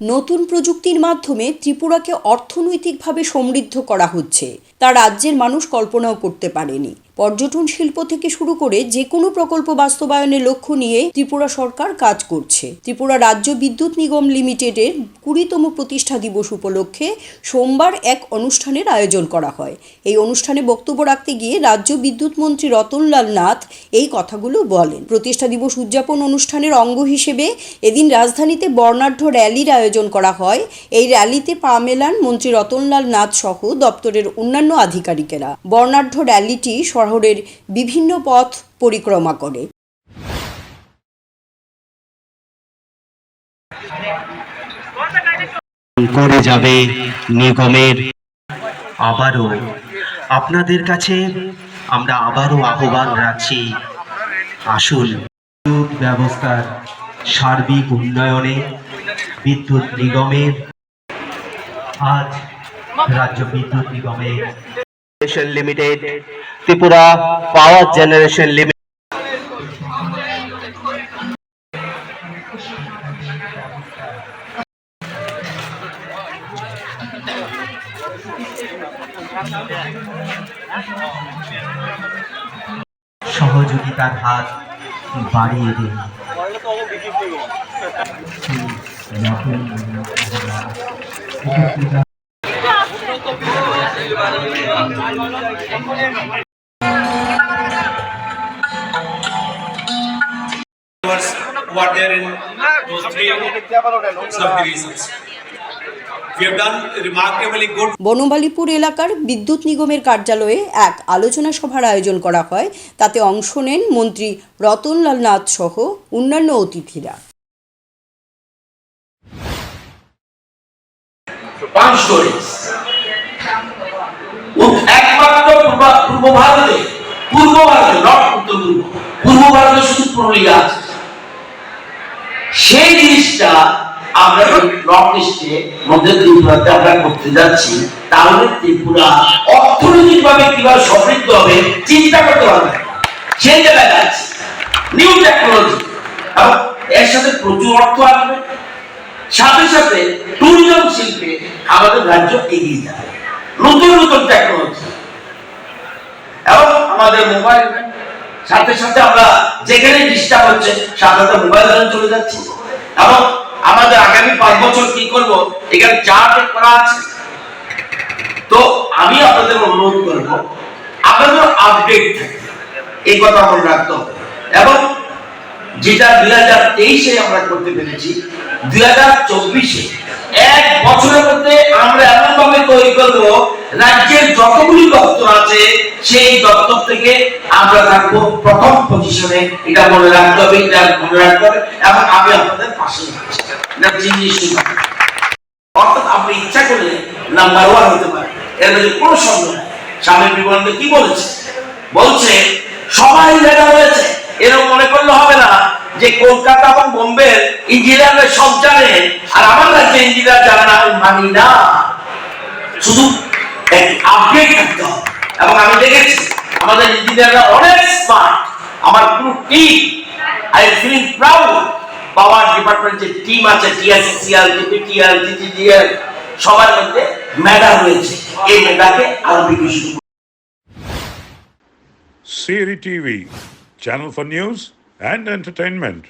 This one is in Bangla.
নতুন প্রযুক্তির মাধ্যমে ত্রিপুরাকে অর্থনৈতিকভাবে সমৃদ্ধ করা হচ্ছে। তা রাজ্যের মানুষ কল্পনাও করতে পারেনি। পর্যটন শিল্প থেকে শুরু করে যে কোনো প্রকল্প বাস্তবায়নের লক্ষ্য নিয়ে ত্রিপুরা সরকার কাজ করছে। ত্রিপুরা রাজ্য বিদ্যুৎ নিগম লিমিটেডের কুড়িতম প্রতিষ্ঠা দিবস উপলক্ষে সোমবার এক অনুষ্ঠানের আয়োজন করা হয়। এই অনুষ্ঠানে বক্তব্য রাখতে গিয়ে রাজ্য বিদ্যুৎ মন্ত্রী রতনলাল নাথ এই কথাগুলো বলেন। প্রতিষ্ঠা দিবস উদযাপন অনুষ্ঠানের অঙ্গ হিসেবে এদিন রাজধানীতে বর্ণাঢ্য র্যালির আয়োজন করা হয়। এই র্যালিতে পা মেলান মন্ত্রী রতনলাল নাথ সহ দপ্তরের অন্যান্য আধিকারিকেরা। বর্ণাঢ্য র্যালিটি শহরের বিভিন্ন পথ পরিক্রমা করে। করে যাবে নিগমের। আবারও আপনাদের কাছে আমরা আবারও আহ্বান রাখছি। আসুন। বিদ্যুৎ ব্যবস্থার সার্বিক উন্নয়নে বিদ্যুৎ নিগমের আজ রাজ্য বিদ্যুৎ নিগমের limited Tripura power generation limited সহযোগিতার হাত বাড়িয়ে দিন। What there in those three subdivisions. Banamalipur এলাকার বিদ্যুৎ নিগমের কার্যালয়ে এক আলোচনা সভার আয়োজন করা হয়। তাতে অংশ নেন মন্ত্রী রতনলাল নাথ সহ অন্যান্য অতিথিরা। পূর্ব- ভারতে, পূর্ব ভারতে নট উত্তর পূর্ব পূর্ব ভারতে শুধু পুরুলিয়া আছে। সেই জিনিসটা আমরা নর্থ ইস্টে মধ্যে ত্রিপুরাতে আমরা করতে যাচ্ছি। তাহলে ত্রিপুরা অর্থনৈতিকভাবে কীভাবে সমৃদ্ধ হবে, চিন্তা করতে পারবে সেই জায়গায় যাচ্ছে। নিউ টেকনোলজি এর সাথে প্রচুর অর্থ আসবে। সাথে সাথে ট্যুরিজম শিল্পে আমাদের রাজ্য এগিয়ে যাবে। নতুন নতুন টেকনোলজি এবং আমাদের মোবাইল সাথে সাথে আমরা যেখানে ডিস্টার্ব হচ্ছে, সাথে মোবাইল ফোন চলে যাচ্ছে। এবং আমাদের আগামী পাঁচ বছর কি করব? এখানে চার্ট করা আছে। তো আমি আপনাদের অনুরোধ করব, আপনাদের আপডেট থাকে এই কথা মনে রাখতে হবে। এবং যেটা দুই হাজার তেইশে আমরা করতে পেরেছি, দুই হাজার চব্বিশে এক বছরের মধ্যে আমরা এমন ভাবে তৈরি করব রাজ্যের যতগুলি সেই দপ্তর থেকে আমরা থাকব প্রথম পজিশনে এটা মনে রাখতে হবে, এটা মনে রাখতে হবে, এবং আমি আপনাদের পাশে। অর্থাৎ আপনি ইচ্ছা করলে নাম্বার ওয়ান হতে পারে এর মধ্যে কোনো সন্দেহ নেই। স্বামী বিবেকানন্দ কি বলেছে? বলছে, সবাই জায়গা রয়েছে। এরকম মনে করলে হবে না যে কলকাতা এবং বোম্বে ইঞ্জিনিয়াররা সব জানে, আর আমার রাজ্যে ইঞ্জিনিয়ার জানে না, আমি মানি না। শুধু আপডেট থাকতে হবে। এবং আমি দেখেছি আমাদের ইঞ্জিনিয়াররা অনেক স্মার্ট আমার পুরো team I feeling proud power department যে টিম আছে টিএসসিএল টিপিটিএল টিটিডিএল সবার মধ্যে মেডা রয়েছে। এই মেডাকে আরও বিকশিত Siri TV, channel for news and entertainment.